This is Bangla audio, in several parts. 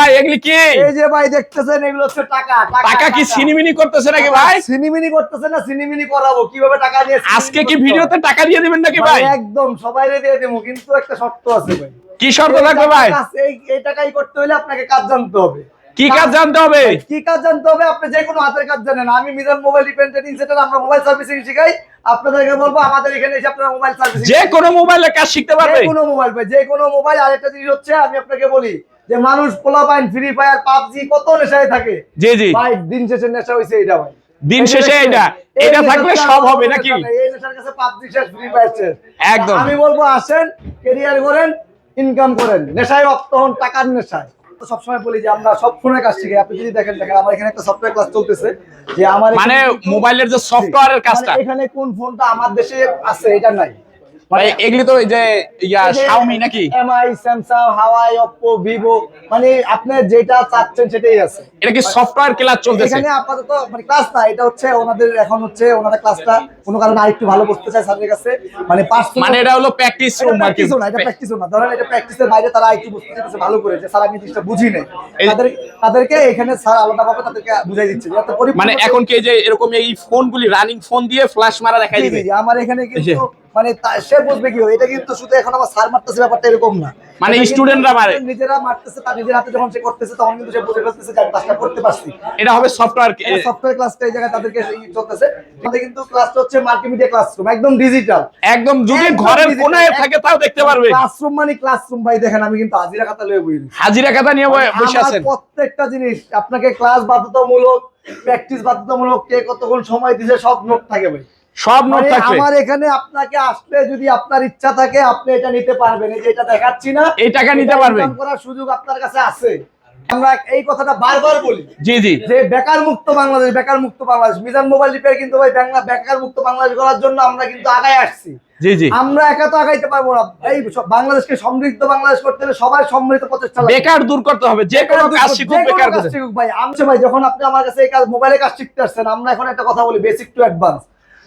ভাই এগুলি কি? এই যে ভাই দেখতেছেন এগুলো হচ্ছে টাকা টাকা কি সিনিমিনি করতেছে নাকি ভাই? সিনিমিনি করতেছে না সিনিমিনি করাবো। কীভাবে টাকা সিনিমিনি আজকে কি ভিডিওতে টাকা দিয়ে দিবেন নাকি ভাই? একদম দিয়ে দেবো কিন্তু একটা শর্ত আছে ভাই। কি শর্ত ভাই? এই টাকাই করতে হলে আপনাকে কাজ জানতে হবে। কি কাজ জানতে হবে? কি কাজ জানতে হবে আপনি যে কোনো হাতের কাজ জানেন। আমি Mizan mobile repair training centre আমরা মোবাইল সার্ভিসিং শিখাই। আপনাদেরকে বলব আমাদের এখানে এসে আপনারা মোবাইল সার্ভিসিং যে কোনো মোবাইলের কাজ শিখতে পারবে। যে কোনো মোবাইল যে কোনো মোবাইল। আরেকটা জিনিস হচ্ছে আমি আপনাকে বলি যে মানুষ পোলা পাইন ফ্রি ফায়ার পাবজি কত নেশায় থাকে। জি জি। ভাই দিন শেষে নেশা হইছে এটা ভাই। দিন শেষে এটা এটা থাকলে সব হবে নাকি? এই নেশার কাছে পাবজি শেষ ফ্রি ফায়ার শেষ। একদম। আমি বলব আসেন কেরিয়ার করেন ইনকাম করেন। নেশায় রক্ত হন টাকার নেশায়। সবসময় বলি যে আমরা সব ফোনের কাজ শিখি। আপনি যদি দেখেন দেখেন আমার এখানে একটা সফটওয়্যার ক্লাস চলতেছে যে আমার মানে মোবাইলের যে সফটওয়্যারের কাজটা। মানে এখানে কোন ফোনটা আমার দেশে আছে এটা নাই। ভাই এগুলি তো যে ইয়া নাকি? মানে আপনি যেটা চাচ্ছেন সেটাই আছে। এটা কি সফটওয়্যার ক্লাস চলতেছে? এখানে আপাতত মানে ক্লাস না এটা হচ্ছে ওনাদের এখন হচ্ছে ওনাদের ক্লাসটা কোনো কারণে আরেকটু ভালো করতে চায় স্যারের কাছে। মানে পাঁচ মানে এটা হলো প্র্যাকটিস রুম আর কি। প্র্যাকটিসও না এটা প্র্যাকটিসও না। ধরেন এটা প্র্যাকটিসের বাইরে তারা একটু বুঝতে চাইছে ভালো করে যে স্যার আমি জিনিসটা বুঝি তাদের তাদেরকে এখানে স্যার আলাদাভাবে তাদেরকে বুঝাই দিচ্ছে মানে এখন কি যে এরকম এই ফোনগুলি রানিং ফোন দিয়ে ফ্ল্যাশ মারা দেখাই জি, দিবে? আমার এখানে। কিন্তু মানে সে বুঝবে কি এটা কিন্তু শুধু এখন আমার মারতেছে ব্যাপারটা এরকম না। মানে স্টুডেন্টরা মারে। নিজেরা মারতেছে তার নিজের হাতে যখন সে করতেছে তখন কিন্তু সে বুঝে ফেলতেছে যে কাজটা করতে পারছি। এটা হবে সফটওয়্যার সফটওয়্যার ক্লাসটা এই জায়গায় তাদেরকে চলতেছে। আমাদের কিন্তু ক্লাসটা হচ্ছে মাল্টিমিডিয়া ক্লাসরুম একদম ডিজিটাল একদম যদি ঘরের কোনায় থাকে তাও দেখতে পারবে। ক্লাসরুম মানে ক্লাসরুম ভাই দেখেন আমি কিন্তু হাজিরা খাতা লয়ে বই হাজিরা খাতা নিয়ে বসে আছেন। প্রত্যেকটা জিনিস আপনাকে ক্লাস বাধ্যতামূলক প্র্যাকটিস বাধ্যতামূলক কে কতক্ষণ সময় দিছে সব নোট থাকে ভাই। সব নোট থাকবে। আমার এখানে আপনাকে আসলে যদি আপনার ইচ্ছা থাকে আপনি এটা নিতে পারবেন। এই যে এটা দেখাচ্ছি না এই টাকা নিতে পারবেন। করার সুযোগ আপনার কাছে আছে। আমরা এই কথাটা বারবার বলি জি জি। যে বেকার মুক্ত বাংলাদেশ বেকার মুক্ত বাংলাদেশ। মিজান মোবাইল রিপেয়ার কিন্তু ভাই বাংলা বেকার মুক্ত বাংলাদেশ করার জন্য আমরা কিন্তু আগায় আসছি। জি জি। আমরা একা তো আগাইতে পারব না। এই বাংলাদেশকে সমৃদ্ধ বাংলাদেশ করতে হলে সবাই সম্মিলিত প্রচেষ্টা। বেকার দূর করতে হবে। যে কোনো কাজ শিখুক বেকার কাজ। শিখুক ভাই। আমি ভাই যখন আপনি আমার কাছে এই কাজ মোবাইলে কাজ শিখতে আসছেন আমরা এখন একটা কথা বলি বেসিক টু অ্যাডভান্স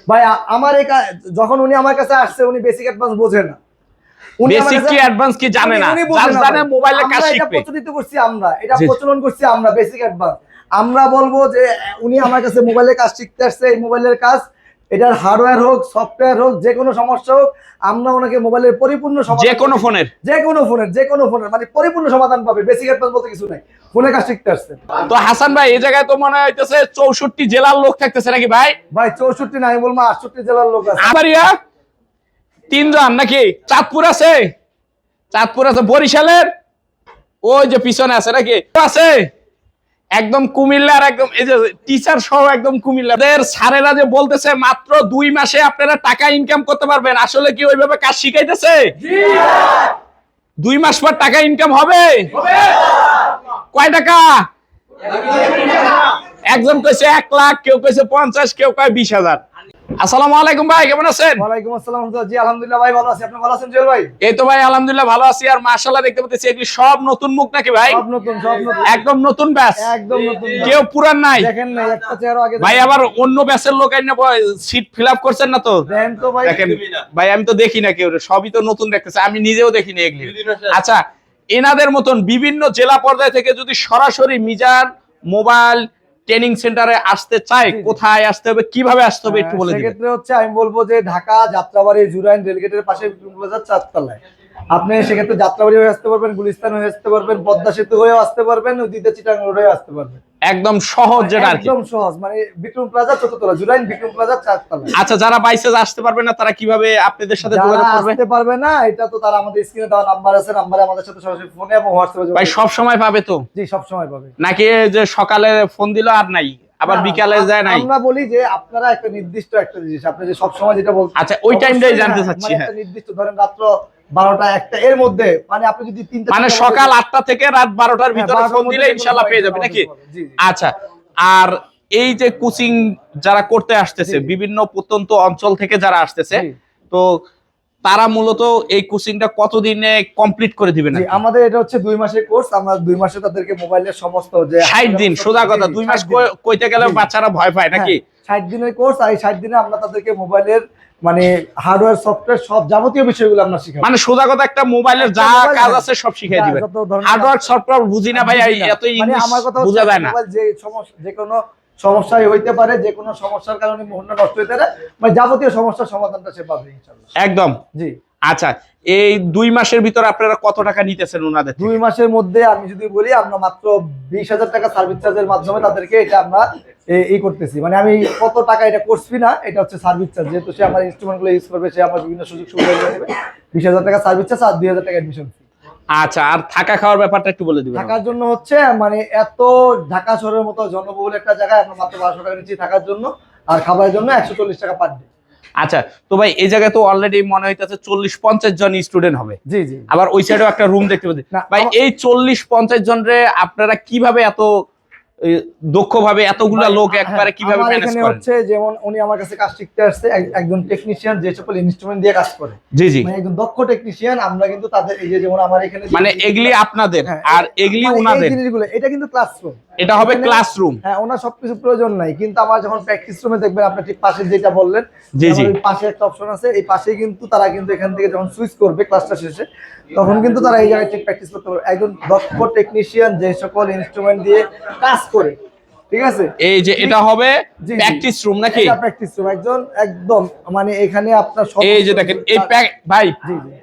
ভাই আমার এই যখন উনি আমার কাছে আসছে উনি বেসিক অ্যাডভান্স বোঝে না। উনি আমার বেসিক কাছে- কি অ্যাডভান্স কি জানে না? উনি বোঝে যার না জানে মোবাইলে কাজ আমরা এটা প্রচলিত করছি আমরা। এটা প্রচলন করছি আমরা বেসিক অ্যাডভান্স আমরা বলব যে উনি আমার কাছে মোবাইলের কাজ শিখতে আসছে এই মোবাইলের কাজ এটার হার্ডওয়্যার হোক সফটওয়্যার হোক যে কোনো সমস্যা হোক আমরা ওনাকে মোবাইলের পরিপূর্ণ যে কোনো ফোনের। যে কোনো ফোনের যে কোনো ফোনের মানে পরিপূর্ণ সমাধান পাবে বেসিক অ্যাডভান্স বলতে কিছু নাই। ফোনের কাজ শিখতে আসছে। তো হাসান ভাই এই জায়গায় তো মনে হইতেছে চৌষট্টি জেলার লোক থাকতেছে নাকি ভাই? ভাই চৌষট্টি নাই বলব আটষট্টি জেলার লোক আছে। আমারিয়া তিনজন নাকি? চাঁদপুর আছে? চাঁদপুর আছে বরিশালের? ওই যে পিছনে আছে নাকি? আছে। একদম কুমিল্লার একদম, এই যে টিচার সহ একদম কুমিল্লাদের স্যারেরা যে বলতেছে, মাত্র দুই মাসে আপনারা টাকা ইনকাম করতে পারবেন। আসলে কি ওইভাবে কাজ শিখাইতেছে? দুই মাস পর টাকা ইনকাম হবে? কয় টাকা? একজন কইছে এক লাখ, কেউ কইছে পঞ্চাশ, কেউ কয় বিশ হাজার। আসসালামু আলাইকুম ভাই কেমন আছেন? ওয়ালাইকুম আসসালাম জি আলহামদুলিল্লাহ ভাই ভালো আছি। আপনি ভালো আছেন জুয়েল ভাই? এই তো ভাই আলহামদুলিল্লাহ ভালো আছি। আর মাশাআল্লাহ দেখতে পাচ্ছি এগুলি সব নতুন মুখ নাকি ভাই? সব নতুন সব নতুন। একদম নতুন ব্যাচ একদম নতুন কেউ পুরান নাই। দেখেন না একটা চেহারা আগে ভাই আবার অন্য ব্যাচের লোক আইনা সিট ফিল আপ করছেন না তো? দেখেন তো ভাই। দেখেন। ভাই আমি তো দেখি না কেউ সবই তো নতুন দেখতেছে। আমি নিজেও দেখিনি এগুলি। আচ্ছা এনাদের মতন বিভিন্ন জেলা পর্যায় থেকে যদি সরাসরি মিজান মোবাইল ট্রেনিং সেন্টারে আসতে চায় কোথায় আসতে হবে কীভাবে আসতে হবে একটু বলে দিবেন। সেক্ষেত্রে হচ্ছে আমি বলব যে ঢাকা যাত্রাবাড়ি জুরাইন রেলগেটের পাশে চারতলায় আপনি সেক্ষেত্রে যাত্রাবাড়ি হয়ে আসতে পারবেন গুলিস্তান হয়ে আসতে পারবেন পদ্মা সেতু হয়েও আসতে পারবেন উদিতে চিটাং রোড হয়ে আসতে পারবেন। একদম সহজ যেটা একদম সহজ মানে বিক্রম প্লাজা চতুর্থলা জুরাইন বিক্রম প্লাজা চারতলায়। আচ্ছা যারা বাইসে আসতে পারবে না তারা কীভাবে আপনাদের সাথে যোগাযোগ করবে? আসতে পারবে না এটা তো তারা আমাদের স্ক্রিনে দেওয়া নাম্বার আছে নাম্বারে আমাদের সাথে সরাসরি ফোনে এবং হোয়াটসঅ্যাপে ভাই সব সময় পাবে তো? জি সব সময় পাবে। নাকি যে সকালে ফোন দিল আর নাই আবার বিকালে যায় নাই? আমরা বলি যে আপনারা একটা নির্দিষ্ট একটা জিনিস আপনি যে সব সময় যেটা বলছেন আচ্ছা ওই টাইমটাই জানতে হ্যাঁ, চাচ্ছি মানে হ্যাঁ। একটা নির্দিষ্ট ধরেন রাত্র বারোটা একটা এর মধ্যে মানে আপনি যদি তিনটা মানে সকাল আটটা থেকে রাত বারোটার হ্যাঁ, ভিতরে ফোন দিলে ইনশাল্লাহ পেয়ে যাবে নাকি। আচ্ছা আর এই যে কোচিং যারা করতে আসতেছে। বিভিন্ন প্রত্যন্ত অঞ্চল থেকে যারা আসতেছে তো তারা মূলত এই কোচিংটা কতদিনে কমপ্লিট করে দিবেন আমাদের এটা হচ্ছে দুই মাসের কোর্স আমরা দুই মাসে তাদেরকে মোবাইলের সমস্ত যে ষাট দিন সোজা কথা দুই মাস কই- কইতে গেলে বাচ্চারা ভয় পায় নাকি? ষাট দিনের কোর্স আর এই ষাট দিনে আমরা তাদেরকে মোবাইলের মানে হার্ডওয়্যার সফটওয়্যার সব যাবতীয় বিষয়গুলো আমরা শিখাবো। মানে সোজা কথা একটা মোবাইলের যা কাজ। আছে সব শিখিয়ে দিবে। দিবেন হার্ডওয়্যার সফটওয়্যার বুঝি না ভাই এত মানে ইংলিশ আমার কথা হচ্ছে বোঝা যায় না। যে সমস্যা যে কোনো সমস্যাই হইতে পারে যে কোনো সমস্যার কারণে মোহনটা নষ্ট হইতে পারে মানে যাবতীয় সমস্যার সমাধানটা সে পাবে ইনশাআল্লাহ। একদম। জি। আচ্ছা এই দুই মাসের ভিতর আপনারা কত টাকা নিতেছেন ওনাদের দুই মাসের মধ্যে আমি যদি বলি আমরা মাত্র বিশ হাজার টাকা সার্ভিস চার্জের মাধ্যমে তাদেরকে এটা আমরা এই করতেছি। মানে আমি কত টাকা এটা করছি না এটা হচ্ছে সার্ভিস চার্জ যেহেতু সে আমার ইনস্ট্রুমেন্টগুলো ইউজ করবে সে আমার বিভিন্ন সুযোগ সুবিধা দেবে বিশ হাজার টাকা সার্ভিস চার্জ আর দুই হাজার টাকা এডমিশন ফি আচ্ছা আর থাকা খাওয়ার ব্যাপারটা একটু বলে দিবেন থাকার জন্য হচ্ছে মানে এত ঢাকা শহরের মতো জনবহুল একটা জায়গায় আমরা মাত্র বারোশো টাকা নিচ্ছি থাকার জন্য আর খাবারের জন্য একশো চল্লিশ টাকা পার ডে আচ্ছা তো ভাই এই জায়গায় তো অলরেডি মনে হইতেছে চল্লিশ পঞ্চাশ জন স্টুডেন্ট হবে। জি জি। আবার ওই সাইডেও একটা রুম দেখতে পাচ্ছি। ভাই এই চল্লিশ পঞ্চাশ জন রে আপনারা কীভাবে এত দক্ষ ভাবে এতগুলা লোক একবারে হ্যাঁ, কীভাবে ম্যানেজ করেন? হচ্ছে যেমন উনি আমার কাছে কাজ শিখতে আসছে একজন টেকনিশিয়ান যে সকল ইনস্ট্রুমেন্ট দিয়ে কাজ করে। জি জি। মানে একজন দক্ষ টেকনিশিয়ান আমরা কিন্তু তাদের এই যে যেমন আমার এখানে মানে এগুলি আপনাদের হ্যাঁ, আর এগুলি মানে ওনাদের জিনিসগুলো এটা কিন্তু ক্লাসরুম এটা হবে ক্লাসরুম হ্যাঁ ওনার সবকিছু প্রয়োজন নাই কিন্তু আমার যখন প্র্যাকটিস রুমে দেখবেন আপনি ঠিক পাশে যেটা বললেন জি, জি। পাশে একটা অপশন আছে এই পাশেই কিন্তু তারা কিন্তু এখান থেকে যখন সুইচ করবে ক্লাসটা শেষে তখন কিন্তু তারা এই জায়গায় ঠিক প্র্যাকটিস করতে পারবে। একজন দক্ষ টেকনিশিয়ান যে সকল ইনস্ট্রুমেন্ট দিয়ে কাজ করে ঠিক আছে এই যে এটা হবে। প্র্যাকটিস রুম নাকি প্র্যাকটিস রুম একজন একদম মানে এখানে আপনার সব এই যে দেখেন এই ভাই।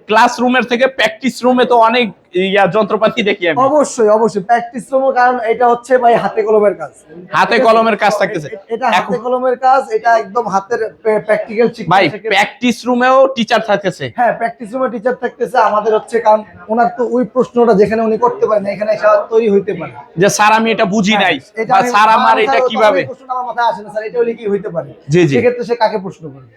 ক্লাসরুমের থেকে প্র্যাকটিস রুমে তো অনেক ইয়া যন্ত্রপাতি দেখি আমি। অবশ্যই অবশ্যই। প্র্যাকটিস রুম কারণ এটা হচ্ছে ভাই হাতে কলমের কাজ। হাতে কলমের কাজ থাকতেছে। এটা হাতে কলমের কাজ এটা একদম হাতের প্র্যাকটিক্যাল ভাই প্র্যাকটিস রুমেও টিচার থাকতেছে। হ্যাঁ প্র্যাকটিস রুমে টিচার থাকতেছে। আমাদের হচ্ছে কারণ ওনার তো ওই প্রশ্নটা যেখানে উনি করতে পারেন এখানে এসে তৈরি হইতে পারে। যে স্যার আমি এটা বুঝি নাই। হ্যাঁ, বা স্যার আমার এটা কীভাবে প্রশ্নটা আমার মাথায় আসে না স্যার এটা হলে কি হইতে পারে? জি, জি। সেক্ষেত্রে সে কাকে প্রশ্ন করবে?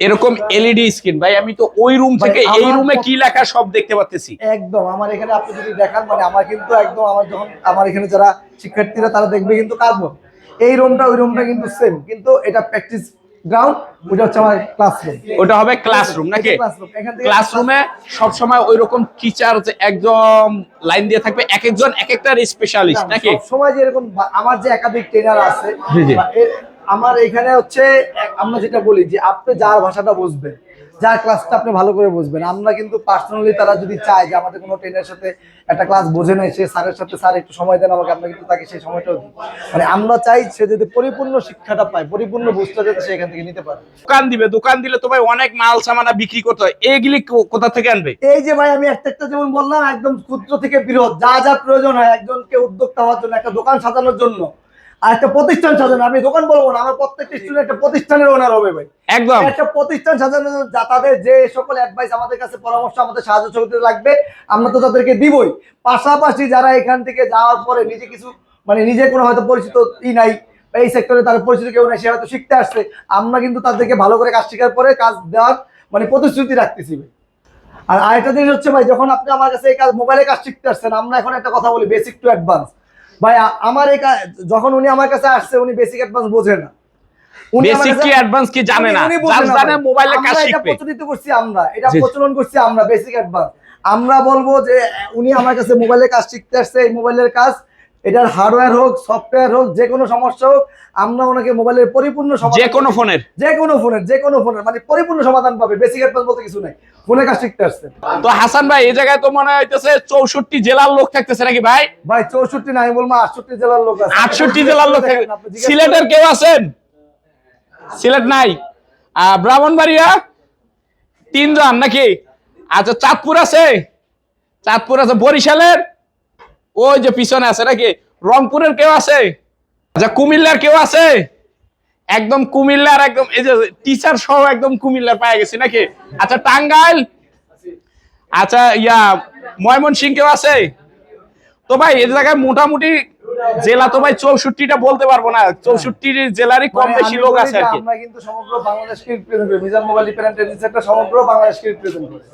এরকম এলইডি স্ক্রিন ভাই আমি তো ওই রুম থেকে এই রুমে কি লেখা সব দেখতে পাচ্তেছি একদম আমার এখানে আপনি যদি দেখান মানে আমার কিন্তু একদম আমার যখন আমার এখানে যারা শিক্ষার্থীরা তারা দেখবে কিন্তু কার্বন এই রুমটা ওই রুমটা কিন্তু সেম কিন্তু এটা প্র্যাকটিস গ্রাউন্ড ওটা হচ্ছে আমার ক্লাসরুম ওটা হবে ক্লাসরুম নাকি? classroom, এখান থেকে ক্লাসরুমে সব সময় ওই রকম টিচার যে একদম লাইন দিয়ে থাকবে এক একজন এক একটা স্পেশালিস্ট নাকি? সময় যে এরকম আমার যে একাধিক ট্রেনার আছে জি, জি। আমার এখানে হচ্ছে আমরা যেটা বলি যে আপনি যার ভাষাটা বুঝবেন যার ক্লাসটা আপনি ভালো করে বুঝবেন। আমরা কিন্তু পার্সোনালি তারা যদি চায় যে আমাদের কোনো ট্রেনের সাথে একটা ক্লাস বোঝে নেয় সে স্যারের সাথে স্যার একটু সময় দেন আমাকে আমরা কিন্তু তাকে সেই সময়টাও দিই। মানে আমরা চাই সে যদি পরিপূর্ণ শিক্ষাটা পায় পরিপূর্ণ বুঝতে যাতে সে এখান থেকে নিতে পারে। দোকান দিবে দোকান দিলে তো ভাই অনেক মাল সামানা বিক্রি করতে হয়। এইগুলি কোথা থেকে আনবে? এই যে ভাই আমি একটা একটা যেমন বললাম একদম ক্ষুদ্র থেকে বৃহৎ যা যা প্রয়োজন হয় একজনকে উদ্যোক্তা হওয়ার জন্য একটা দোকান সাজানোর জন্য। আর একটা প্রতিষ্ঠান সাজানো আমি দোকান বলব না আমার প্রত্যেকটা স্টুডেন্ট একটা প্রতিষ্ঠানের ওনার হবে ভাই। একদম। একটা প্রতিষ্ঠান সাজানোর জন্য যা তাদের যে সকল অ্যাডভাইস আমাদের কাছে পরামর্শ আমাদের সাহায্য সহযোগিতা লাগবে আমরা তো তাদেরকে দিবই। পাশাপাশি যারা এখান থেকে যাওয়ার পরে নিজে কিছু মানে নিজে কোনো হয়তো পরিচিত ই নাই এই সেক্টরে তার পরিচিত কেউ নাই সে হয়তো শিখতে আসছে আমরা কিন্তু তাদেরকে ভালো করে কাজ শেখার পরে কাজ দেওয়ার মানে প্রতিশ্রুতি রাখতেছি ভাই। আর আরেকটা জিনিস হচ্ছে ভাই যখন আপনি আমার কাছে এই কাজ মোবাইলে কাজ শিখতে আসছেন আমরা এখন একটা কথা বলি বেসিক টু অ্যাডভান্স ভাই আমার এই যখন উনি আমার কাছে আসছে উনি বেসিক অ্যাডভান্স বোঝে না। উনি বেসিক কি অ্যাডভান্স কি জানে না? জানে মোবাইলে কাজ এটা প্রচলিত করছি আমরা। এটা প্রচলন করছি আমরা বেসিক অ্যাডভান্স আমরা বলব যে উনি আমার কাছে মোবাইলের কাজ শিখতে আসছে এই মোবাইলের কাজ এটার হার্ডওয়্যার হোক সফটওয়্যার হোক যে কোনো সমস্যা হোক আমরা ওনাকে মোবাইলের পরিপূর্ণ যে কোনো ফোনের। যে কোনো ফোনের যে কোনো ফোনের মানে পরিপূর্ণ সমাধান পাবে বেসিক অ্যাডভান্স বলতে কিছু নাই। ফোনে কাজ শিখতে আসছে। তো হাসান ভাই এই জায়গায় তো মনে হইতেছে চৌষট্টি জেলার লোক থাকতেছে নাকি ভাই? ভাই চৌষট্টি না আমি বলব আটষট্টি জেলার লোক আছে। আটষট্টি জেলার লোক সিলেটের কেউ আছেন? সিলেট নাই। আহ, ব্রাহ্মণবাড়িয়া? তিনজন নাকি? আচ্ছা চাঁদপুর আছে? চাঁদপুর আছে বরিশালের? ওই যে পিছনে আছে নাকি? রংপুরের কেউ আছে? আচ্ছা কুমিল্লার কেউ আছে? একদম কুমিল্লার একদম এই যে টিচার সহ একদম কুমিল্লার পায়ে গেছি নাকি? আচ্ছা টাঙ্গাইল? আচ্ছা ইয়া ময়মনসিং কেউ আছে? তো ভাই এই জায়গায় মোটামুটি জেলা তো ভাই চৌষট্টিটা বলতে পারব না। চৌষট্টি জেলারই কম মানে বেশি লোক আছে আর কি। আমরা কিন্তু সমগ্র বাংলাদেশকে রিপ্রেজেন্ট করি মিজান মোবাইল রিপ্রেজেন্ট সেন্টার সমগ্র বাংলাদেশকে রিপ্রেজেন্ট করি।